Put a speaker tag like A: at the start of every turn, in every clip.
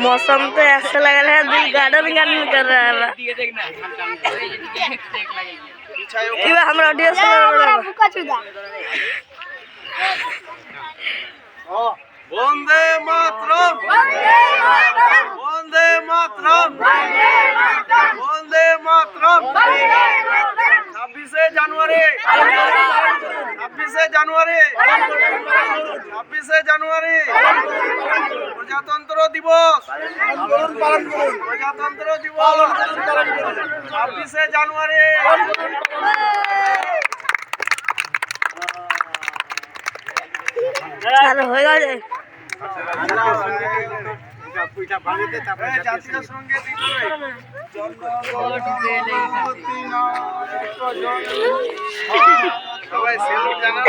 A: मौसम तो ऐसा लग रहा है दिल गार्डन गार्डन कर रहा है इवा हमरा ऑडियो सुन रहा
B: है बुका चुदा ओ वंदे मातरम वंदे मातरम वंदे मातरम वंदे मातरम वंदे मातरम ছাব্বিশে জানুয়ারি। ছাব্বিশে জানুয়ারি। প্রজাতন্ত্র দিবস। প্রজাতন্ত্র দিবস। ছাব্বিশে জানুয়ারি। জাতীয় সংগীত জন্ম সবাই সেলুট জানান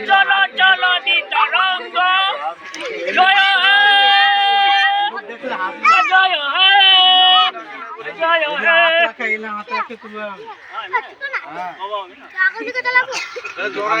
B: চলো চলো দি
C: তরঙ্গ
B: জয় হে জয় হে জয় হে জোড়া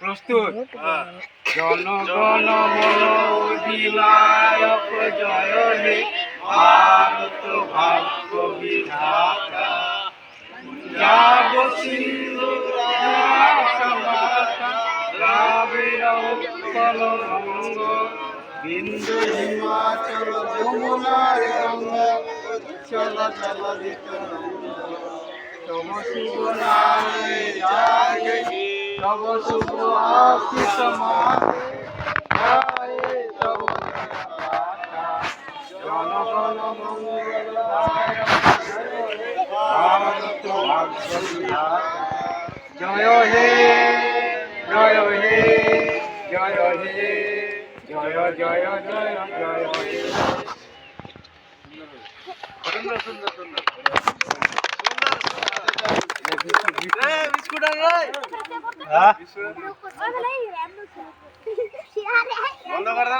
D: প্রস্তুত? জনগণ মন, অধিনায়ক জয় হে ভারত ভাগ্য বিধাতা। যাব সিন্ধু উৎকল বঙ্গ বিন্দু হিমাচল যমুনা গঙ্গা উচ্চল জলদিত তম শুভ নামে জাগে তব শুভ আশিস মায়ে তব জনগণ মঙ্গল ভারত ভাগ্য বিধাতা জয় হে জয় হে জয় হে জয় জয় জয় জয় হে
B: সুন্দর সুন্দর সুন্দর এ
D: হ্যাঁ?
B: বন্ধ করে